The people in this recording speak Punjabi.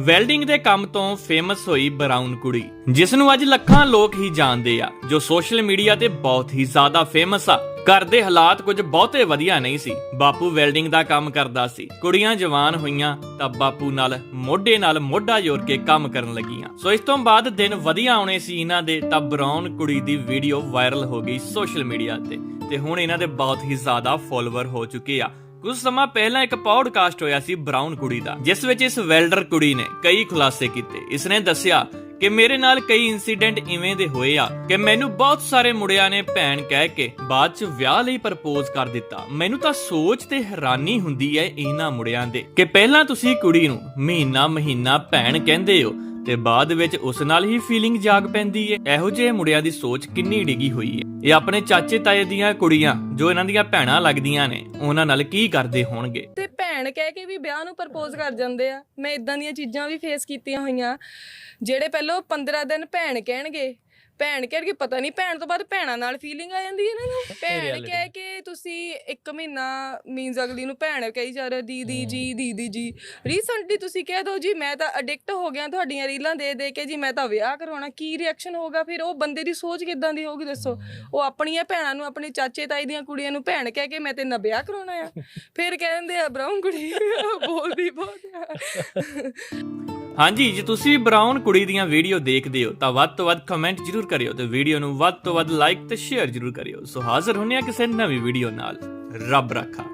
ਵੈਲਡਿੰਗ ਦੇ ਕੰਮ ਤੋਂ ਫੇਮਸ ਹੋਈ ਬਰਾਊਨ ਕੁੜੀ ਜਿਸ ਨੂੰ ਅੱਜ ਲੱਖਾਂ ਲੋਕ ਹੀ ਜਾਣਦੇ ਆ, ਜੋ ਸੋਸ਼ਲ ਮੀਡੀਆ ਤੇ ਬਹੁਤ ਹੀ ਜ਼ਿਆਦਾ ਫੇਮਸ ਆ। ਘਰ ਦੇ ਹਾਲਾਤ ਕੁਝ ਬਹੁਤੇ ਵਧੀਆ ਨਹੀਂ ਸੀ। ਬਾਪੂ ਵੈਲਡਿੰਗ ਦਾ ਕੰਮ ਕਰਦਾ ਸੀ। ਕੁੜੀਆਂ ਜਵਾਨ ਹੋਈਆਂ ਤਾਂ ਬਾਪੂ ਨਾਲ, ਮੋਢੇ ਨਾਲ ਮੋਢਾ ਜੋੜ ਕੇ ਕੰਮ ਕਰਨ ਲੱਗੀਆਂ। ਸੋ ਇਸ ਤੋਂ ਬਾਅਦ ਦਿਨ ਵਧੀਆ ਆਉਣੇ ਸੀ ਇਹਨਾਂ ਦੇ, ਤਾਂ ਬਰਾਊਨ ਕੁੜੀ ਦੀ ਵੀਡੀਓ ਵਾਇਰਲ ਹੋ ਗਈ ਸੋਸ਼ਲ ਮੀਡੀਆ ਤੇ। ਤੇ ਹੁਣ ਇਹਨਾਂ ਦੇ ਬਹੁਤ ਹੀ ਜ਼ਿਆਦਾ ਫੋਲੋਅਰ ਹੋ ਚੁੱਕੇ ਆ। ਕੁਝ ਸਮਾਂ ਪਹਿਲਾਂ ਇੱਕ ਪੌਡਕਾਸਟ ਹੋਇਆ ਸੀ ਬਰਾਊਨ ਕੁੜੀ ਦਾ, ਜਿਸ ਵਿੱਚ ਇਸ ਵੈਲਡਰ ਕੁੜੀ ਨੇ ਕਈ ਖੁਲਾਸੇ ਕੀਤੇ। ਇਸਨੇ ਦੱਸਿਆ ਕਿ ਮੇਰੇ ਨਾਲ ਕਈ ਇਨਸੀਡੈਂਟ ਇਵੇਂ ਦੇ ਹੋਏ ਆ ਕਿ ਮੈਨੂੰ ਬਹੁਤ ਸਾਰੇ ਮੁੰਡਿਆਂ ਨੇ ਭੈਣ ਕਹਿ ਕੇ ਬਾਅਦ ਚ ਵਿਆਹ ਲਈ ਪ੍ਰਪੋਜ਼ ਕਰ ਦਿੱਤਾ। ਮੈਨੂੰ ਤਾਂ ਸੋਚ ਤੇ ਹੈਰਾਨੀ ਹੁੰਦੀ ਹੈ ਇਹਨਾਂ ਮੁੰਡਿਆਂ ਦੇ ਕਿ ਪਹਿਲਾਂ ਤੁਸੀਂ ਕੁੜੀ ਨੂੰ ਮਹੀਨਾ ਮਹੀਨਾ ਭੈਣ ਕਹਿੰਦੇ ਹੋ ਤੇ ਬਾਅਦ ਵਿੱਚ ਉਸ ਨਾਲ ਹੀ ਫੀਲਿੰਗ ਜਾਗ ਪੈਂਦੀ ਏ। ਇਹੋ ਜਿਹੇ ਮੁੰਡਿਆਂ ਦੀ ਸੋਚ ਕਿੰਨੀ ਡਿੱਗੀ ਹੋਈ ਏ। ਇਹ ਆਪਣੇ ਚਾਚੇ ਤਾਏ ਦੀਆਂ ਕੁੜੀਆਂ, ਜੋ ਇਹਨਾਂ ਦੀਆਂ ਭੈਣਾਂ ਲੱਗਦੀਆਂ ਨੇ, ਉਹਨਾਂ ਨਾਲ ਕੀ ਕਰਦੇ ਹੋਣਗੇ? ਤੇ ਭੈਣ ਕਹਿ ਕੇ ਵੀ ਵਿਆਹ ਨੂੰ ਪ੍ਰਪੋਜ਼ ਕਰ ਜਾਂਦੇ ਆ। ਮੈਂ ਇਦਾਂ ਦੀਆਂ ਚੀਜ਼ਾਂ ਵੀ ਫੇਸ ਕੀਤੀਆਂ ਹੋਈਆਂ, ਜਿਹੜੇ ਪਹਿਲਾਂ 15 ਦਿਨ ਭੈਣ ਕਹਿਣਗੇ ਭੈਣ ਕਹਿਣਗੇ ਪਤਾ ਨਹੀਂ ਭੈਣ ਤੋਂ ਬਾਅਦ ਭੈਣਾਂ ਨਾਲ ਫੀਲਿੰਗ ਆ ਜਾਂਦੀ ਹੈ ਇਹਨਾਂ। ਨੂੰ ਭੈਣ ਕਹਿ ਕੇ ਤੁਸੀਂ ਇੱਕ ਮਹੀਨਾ ਮੀਨਸ ਅਗਲੀ ਨੂੰ ਭੈਣ ਕਹੀ ਜਾ ਰਹੇ ਹੋ, ਦੀਦੀ ਜੀ ਦੀਦੀ ਜੀ। ਰੀਸੈਂਟਲੀ ਤੁਸੀਂ ਕਹਿ ਦੋ ਜੀ ਮੈਂ ਤਾਂ ਅਡਿਕਟ ਹੋ ਗਿਆ ਤੁਹਾਡੀਆਂ ਰੀਲਾਂ ਦੇ ਦੇ ਕੇ ਜੀ ਮੈਂ ਤਾਂ ਵਿਆਹ ਕਰਵਾਉਣਾ। ਕੀ ਰਿਐਕਸ਼ਨ ਹੋਗਾ ਫਿਰ? ਉਹ ਬੰਦੇ ਦੀ ਸੋਚ ਕਿਦਾਂ ਦੀ ਹੋਊਗੀ ਦੱਸੋ? ਉਹ ਆਪਣੀਆਂ ਭੈਣਾਂ ਨੂੰ ਆਪਣੇ ਚਾਚੇ ਤਾਈ ਦੀਆਂ ਕੁੜੀਆਂ ਨੂੰ ਭੈਣ ਕਹਿ ਕੇ ਮੈਂ ਤੇ ਨਾ ਵਿਆਹ ਕਰਾਉਣਾ ਆ। ਫਿਰ ਕਹਿੰਦੇ ਆ ਬਰਾਊਨ ਕੁੜੀ ਬੋਲਦੀ ਬਹੁਤ ਆ। ਹਾਂਜੀ, ਜੇ ਤੁਸੀਂ ਵੀ ਬਰਾਊਨ ਕੁੜੀ ਦੀਆਂ ਵੀਡੀਓ ਦੇਖਦੇ ਹੋ, ਤਾਂ ਵੱਧ ਤੋਂ ਵੱਧ ਕਮੈਂਟ ਜ਼ਰੂਰ ਕਰਿਓ ਤੇ ਵੀਡੀਓ ਨੂੰ ਵੱਧ ਤੋਂ ਵੱਧ ਲਾਈਕ ਤੇ ਸ਼ੇਅਰ ਜ਼ਰੂਰ ਕਰਿਓ। ਸੋ ਹਾਜ਼ਰ ਹੁੰਨੇ ਆ ਕਿਸੇ ਨਵੀਂ ਵੀਡੀਓ ਨਾਲ। ਰੱਬ ਰੱਖਾ।